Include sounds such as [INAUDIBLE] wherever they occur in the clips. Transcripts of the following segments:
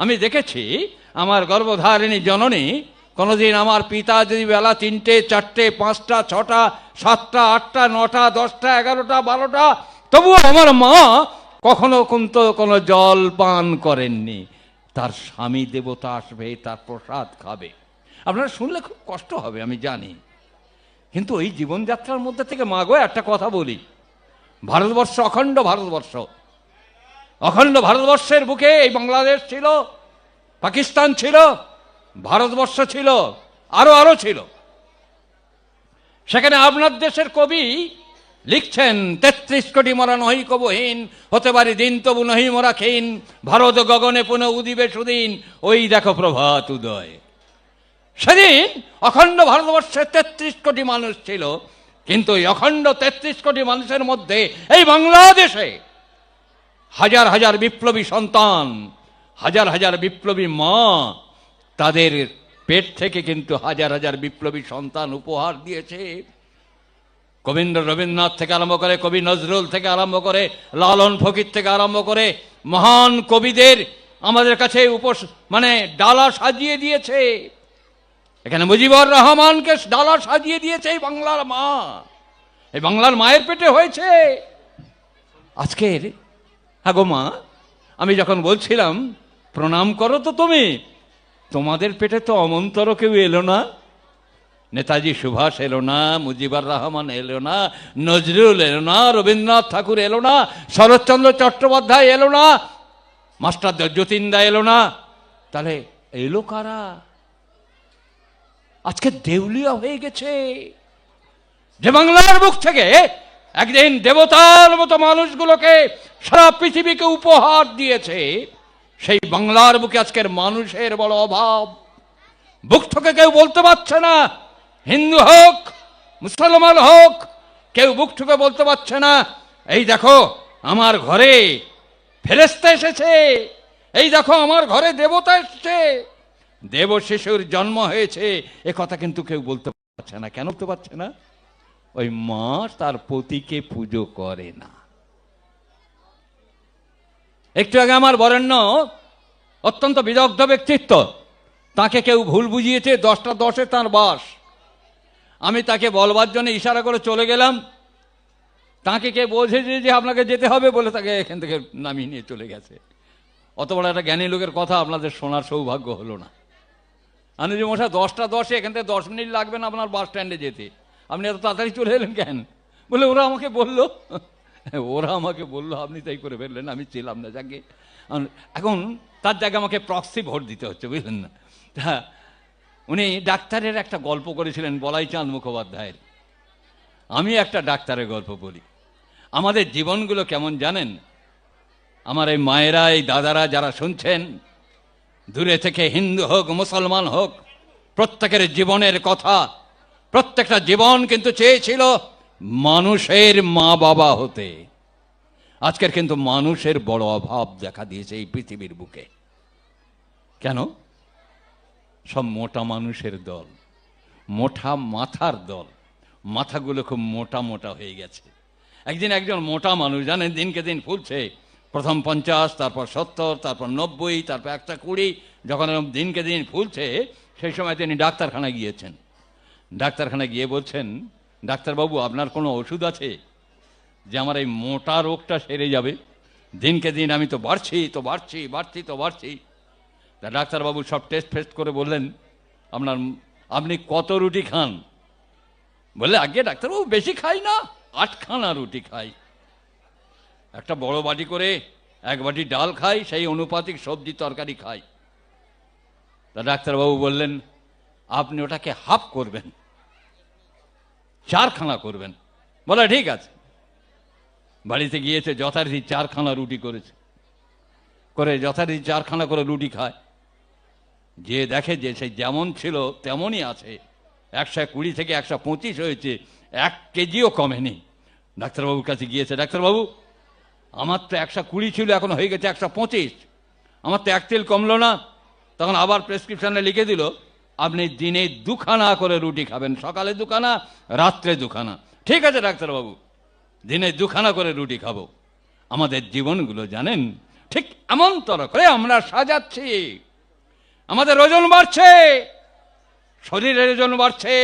আমি দেখেছি আমার গর্ভধারিণী জননী কোনোদিন আমার পিতা যদি বেলা তিনটে, চারটে, পাঁচটা, ছটা, সাতটা, আটটা, নটা, দশটা, এগারোটা, বারোটা, তবুও আমার মা কখনো কিন্তু কোনো জল পান করেননি। তার স্বামী দেবতা আসবে, তার প্রসাদ খাবে। আপনারা শুনলে খুব কষ্ট হবে, আমি জানি। কিন্তু এই জীবনযাত্রার মধ্যে থেকে মাগো একটা কথা বলি। ভারতবর্ষ, অখণ্ড ভারতবর্ষ। অখণ্ড ভারতবর্ষের বুকে এই বাংলাদেশ ছিল, পাকিস্তান ছিল, ভারতবর্ষ ছিল, আরও আরও ছিল। সেখানে আপনার দেশের কবি লিখছেন, তেত্রিশ কোটি মরা নহি কবহীন হতে পারে দিন তবু নহি মরা ক্ষীণ, ভারত গগনে পুনঃ উদিবে সুদিন, ওই দেখো প্রভাত উদয়। সেদিন অখণ্ড ভারতবর্ষে তেত্রিশ কোটি মানুষ ছিল, কিন্তু এই অখণ্ড তেত্রিশ কোটি মানুষের মধ্যে এই বাংলাদেশে হাজার হাজার বিপ্লবী সন্তান, হাজার হাজার বিপ্লবী মা, তাদের পেট থেকে কিন্তু হাজার হাজার বিপ্লবী সন্তান উপহার দিয়েছে। কবীন্দ্র রবীন্দ্রনাথ থেকে আরম্ভ করে, কবি নজরুল থেকে আরম্ভ করে, লালন ফকির থেকে আরম্ভ করে, মহান কবিদের আমাদের কাছে উপস মানে ডালা সাজিয়ে দিয়েছে। এখানে মুজিবুর রহমানকে ডালা সাজিয়ে দিয়েছে এই বাংলার মা। এই বাংলার মায়ের পেটে হয়েছে। আজকের হ্যাঁ গো মা, আমি যখন বলছিলাম, প্রণাম করো তো তুমি, তোমাদের পেটে তো অমন্তর কেউ এলো না। নেতাজি সুভাষ এলো না, মুজিবুর রহমান এলো না, নজরুল এলো না, রবীন্দ্রনাথ ঠাকুর এলো না, শরৎচন্দ্র চট্টোপাধ্যায় এলো না, মাস্টার যতীন্দা এলো না। তাহলে এলো কারা? আজকে দেউলিয়া হয়ে গেছে। যে বাংলার মুখ থেকে একদিন দেবতার মতো মানুষগুলোকে সারা পৃথিবীকে উপহার দিয়েছে। সেই বাংলার বুকে আজকের মানুষের বড় অভাব। বুক থেকে কেউ বলতে পারছে না, হিন্দু হোক, মুসলমান হোক, কেউ বুক ঠুকে বলতে পারছে না, এই দেখো, আমার ঘরে ফেরেস্তা এসেছে, এই দেখো, আমার ঘরে দেবতা এসেছে, দেব শিশুর জন্ম হয়েছে। এ কথা কিন্তু কেউ বলতে পারছে না, কেন বলতে পারছে না? ওই মা তার পতিকে পুজো করে না। একটু আগে আমার বরেণ্য অত্যন্ত বিদগ্ধ ব্যক্তিত্ব। তাকে কেউ ভুল বুঝিয়েছে, দশটা দশে তার বাস। আমি তাকে বলবার জন্য ইশারা করে চলে গেলাম। তাকে কে বোঝেছে যে আপনাকে যেতে হবে বলে তাকে এখান থেকে নামিয়ে নিয়ে চলে গেছে। অত বড় একটা জ্ঞানী লোকের কথা আপনাদের শোনার সৌভাগ্য হলো না। আমি যে মশা দশটা দশে এখান থেকে দশ মিনিট লাগবে না আপনার বাস স্ট্যান্ডে যেতে। আপনি এত তাড়াতাড়ি চলে এলেন কেন? বলে ওরা আমাকে বলল [LAUGHS] ওরা আমাকে বলল, আপনি তাই করে ফেললেন, আমি ছিলাম না। যাকে এখন তার জায়গায় আমাকে প্রক্সি ভোট দিতে হচ্ছে, বুঝলেন না? তা উনি ডাক্তারের একটা গল্প করেছিলেন বলাই চাঁদ মুখোপাধ্যায়ের। আমি একটা ডাক্তারের গল্প বলি। আমাদের জীবনগুলো কেমন জানেন? আমার এই মায়েরা, এই দাদারা যারা শুনছেন, দূরে থেকে হিন্দু হোক, মুসলমান হোক, প্রত্যেকের জীবনের কথা, প্রত্যেকটা জীবন কিন্তু চেয়েছিল মানুষের মা বাবা হতে। আজকের কিন্তু মানুষের বড় অভাব দেখা দিয়েছে এই পৃথিবীর বুকে। কেন? সব মোটা মানুষের দল, মোটা মাথার দল, মাথাগুলো খুব মোটা মোটা হয়ে গেছে। একদিন একজন মোটা মানুষ, জানেন, দিনকে দিন ফুলছে। প্রথম পঞ্চাশ, তারপর সত্তর, তারপর নব্বই, তারপর একটা কুড়ি, যখন দিনকে দিন ফুলছে, সেই সময় তিনি ডাক্তারখানায় গিয়েছেন। ডাক্তারখানায় গিয়ে বলছেন ডাক্তারবাবু, আপনার কোনো ওষুধ আছে যে আমার এই মোটা রোগটা সেরে যাবে? দিনকে দিন আমি তো বাড়ছি তো বাড়ছি বাড়ছি, তো বাড়ছি। তা ডাক্তারবাবু সব টেস্ট ফেস্ট করে বললেন, আপনার আপনি কত রুটি খান? বললে আগে ডাক্তারবাবু, বেশি খাই না, আটখানা রুটি খাই। একটা বড় বাটি করে এক বাটি ডাল খাই, সেই অনুপাতিক সবজি তরকারি খাই। তা ডাক্তারবাবু বললেন, আপনি ওটাকে হাফ করবেন। চারখানা করবেন। বলে, ঠিক আছে। বাড়িতে গিয়েছে, যথারীতি চারখানা রুটি করেছে। করে যথারীতি চারখানা করে রুটি খায়। যে দেখে যে সেই যেমন ছিল, তেমনই আছে। একশো কুড়ি থেকে একশো পঁচিশ হয়েছে, এক কেজিও কমেনি। ডাক্তারবাবুর কাছে গিয়েছে, ডাক্তারবাবু, আমার তো একশো কুড়ি ছিল, এখন হয়ে গেছে একশো পঁচিশ। আমার তো এক তেল কমলো না। তখন আবার প্রেসক্রিপশানে লিখে দিল আপনি দিনে দুখানা করে রুটি খাবেন, সকালে দুখানা, রাত্রে দুখানা। ঠিক আছে, ডাক্তারবাবু, দিনে দুখানা করে রুটি খাব। আমাদের জীবনগুলো জানেন, ঠিক এমন তর করে আমরা সাজাচ্ছি। আমাদের ওজন বাড়ছে, শরীরের ওজন বাড়ছে,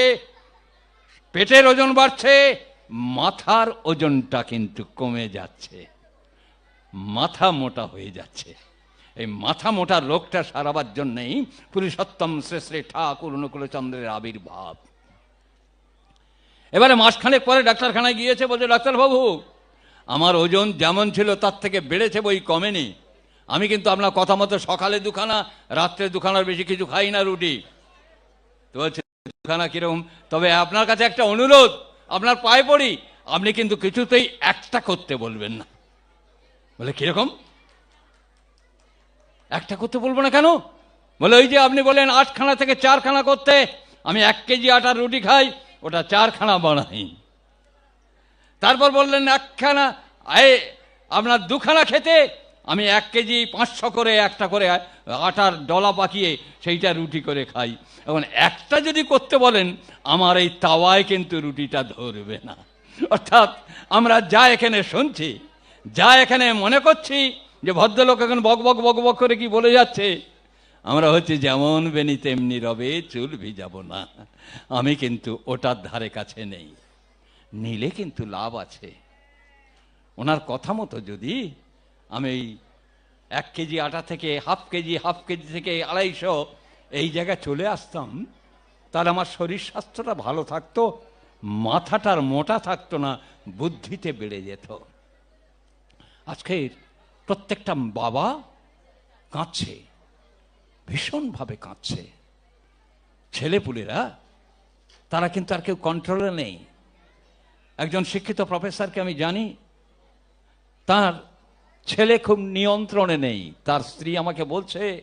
পেটের ওজন বাড়ছে, মাথার ওজনটা কিন্তু কমে যাচ্ছে, মাথা মোটা হয়ে যাচ্ছে। এই মাথা মোটা রোগটা সারাবার জন্যেই পুরুষোত্তম শ্রী শ্রী ঠাকুর অনুকূলচন্দ্রের আবির্ভাব। এবারে মাসখানেক পরে ডাক্তারখানায় গিয়েছে, বলছে, ডাক্তারবাবু, আমার ওজন যেমন ছিল তার থেকে বেড়েছে বই কমেনি। আমি কিন্তু আপনার কথা মতো সকালে দুখানা, রাত্রে দুখানার বেশি কিছু খাই না রুটি। তো বলছে, দুখানা কীরকম? তবে আপনার কাছে একটা অনুরোধ, আপনার পায়ে পড়ি, আপনি কিন্তু কিছুতেই একটা করতে বলবেন না। বলে, কীরকম? একটা করতে বলব না কেন? বলে ওই যে আপনি বলেন আটখানা থেকে চারখানা করতে, আমি এক কেজি আটার রুটি খাই, ওটা চারখানা বানাই। তারপর বললেন একখানা এ আপনার দুখানা খেতে, আমি এক কেজি পাঁচশো করে একটা করে আটার ডলা পাকিয়ে সেইটা রুটি করে খাই। এখন একটা যদি করতে বলেন, আমার এই তাওয়ায় কিন্তু রুটিটা ধরবে না। অর্থাৎ আমরা যা এখানে শুনছি, যা এখানে মনে করছি যে ভদ্রলোক এখন বক বক বক বক করে কি বলে যাচ্ছে? আমরা হচ্ছে যেমন বেনি তেমনি রবে চুল ভিজাব না। আমি কিন্তু ওটার ধারে কাছে নেই। নিলে কিন্তু লাভ আছে। ওনার কথা মতো যদি আমি এক কেজি আটা থেকে, হাফ কেজি হাফ কেজি থেকে আড়াইশো এই জায়গায় চলে আসতাম, তাহলে আমার শরীর স্বাস্থ্যটা ভালো থাকতো, মাথাটার মোটা থাকতো না, বুদ্ধিতে বেড়ে যেত। আজকের প্রত্যেকটা বাবা কাঁদছে, ভীষণভাবে কাঁদছে। ছেলেপুলেরা, তারা কিন্তু আর কেউ কন্ট্রোলে নেই। একজন শিক্ষিত প্রফেসরকে আমি জানি, তার ছেলে খুব নিয়ন্ত্রণে নেই। তার স্ত্রী আমাকে বলছে,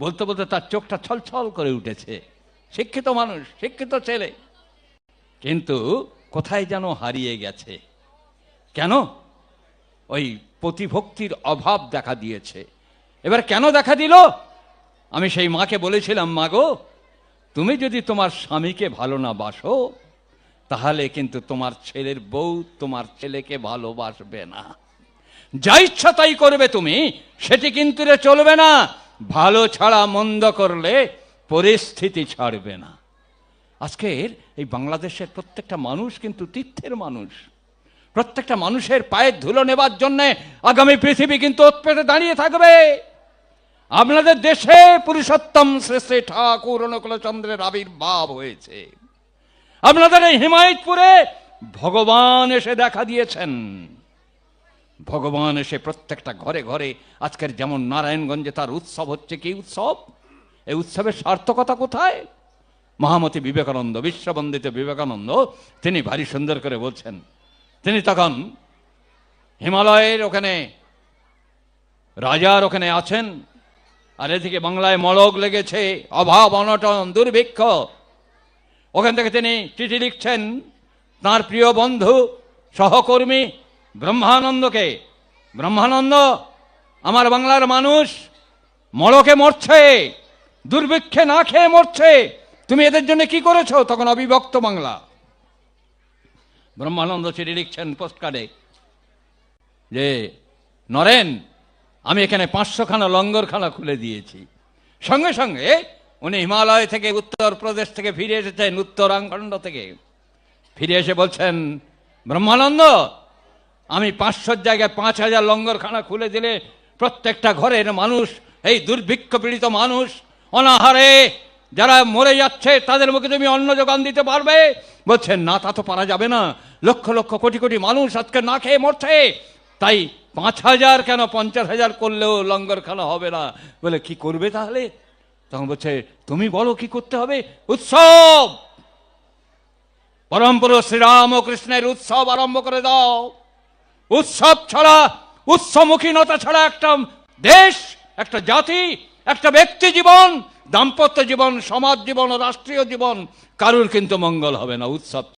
বলতে বলতে তার চোখটা ছলছল করে উঠেছে। শিক্ষিত মানুষ, শিক্ষিত ছেলে। কিন্তু কোথায় যেন হারিয়ে গেছে। কেন? ওই প্রতিভক্তির অভাব দেখা দিয়েছে। এবার কেন দেখা দিল? আমি সেই মাকে বলেছিলাম মাগো তুমি যদি তোমার স্বামীকে ভালো না বাসো, তাহলে কিন্তু তোমার ছেলের বউ তোমার ছেলেকে ভালোবাসবে না। যা ইচ্ছা তাই করবে তুমি, সেটি কিন্তু রে চলবে না। ভালো ছাড়া মন্দ করলে পরিস্থিতি ছাড়বে না। আজকের এই বাংলাদেশের প্রত্যেকটা মানুষ কিন্তু তীর্থের মানুষ। প্রত্যেকটা মানুষের পায়ের ধুলো নেবার জন্য আগামী পৃথিবী কিন্তু ওৎপেটে দাঁড়িয়ে থাকবে। আপনাদের দেশে পুরুষোত্তম শ্রী শ্রী ঠাকুর অনুকূলচন্দ্রের আবির্ভাব হয়েছে। আপনাদের এই হিমায়তপুরে ভগবান এসে দেখা দিয়েছেন। ভগবান এসে প্রত্যেকটা ঘরে ঘরে আজকের যেমন নারায়ণগঞ্জে তার উৎসব হচ্ছে, কি উৎসব? এই উৎসবের সার্থকতা কোথায়? মহামতি বিবেকানন্দ, বিশ্ববন্দিত বিবেকানন্দ, তিনি ভারী সুন্দর করে বলছেন তিনি তখন হিমালয়ের ওখানে, রাজার ওখানে আছেন, আর এদিকে বাংলায় মলক লেগেছে, অভাব, অনটন, দুর্ভিক্ষ। ওখান থেকে তিনি চিঠি লিখছেন, তার প্রিয় বন্ধু, সহকর্মী ব্রহ্মানন্দকে। ব্রহ্মানন্দ, আমার বাংলার মানুষ, মলকে মরছে, দুর্ভিক্ষে না খেয়ে মরছে। তুমি এদের জন্য কি করেছ? তখন অবিভক্ত বাংলা। ব্রহ্মানন্দ চিঠি লিখছেন পোস্টকার্ডে যে, নরেন, আমি এখানে পাঁচশোখানা লঙ্গরখানা খুলে দিয়েছি। সঙ্গে সঙ্গে উনি হিমালয় থেকে উত্তরপ্রদেশ থেকে ফিরে এসেছেন, উত্তরাখণ্ড থেকে। ফিরে এসে বলছেন, ব্রহ্মানন্দ, আমি পাঁচশোর জায়গায় পাঁচ হাজার লঙ্গরখানা খুলে দিলে প্রত্যেকটা ঘরের মানুষ, এই দুর্ভিক্ষ পীড়িত মানুষ, অনাহারে যারা মরে যাচ্ছে, তাদের মুখে তুমি অন্ন যোগান দিতে পারবে। বলছেন না, তা তো পারা যাবে না। লক্ষ লক্ষ, কোটি কোটি মানুষ আজকে না খেয়ে মরছে। তাই পাঁচ হাজার কেন পঞ্চাশ হাজার করলেও লঙ্গর লঙ্গরখানা হবে না? বলে, কি করবে তাহলে? তখন বলছে, তুমি বলো কি করতে হবে? উৎসব! পরম পুরুষ শ্রীরাম ও কৃষ্ণের উৎসব আরম্ভ করে দাও। উৎসব ছাড়া উৎসমুখীনতা ছাড়া একটা দেশ, একটা জাতি, একটা ব্যক্তি জীবন দাম্পত্য জীবন সমাজ জীবন রাষ্ট্রীয় জীবন কারুর কিন্তু মঙ্গল হবে না উৎসব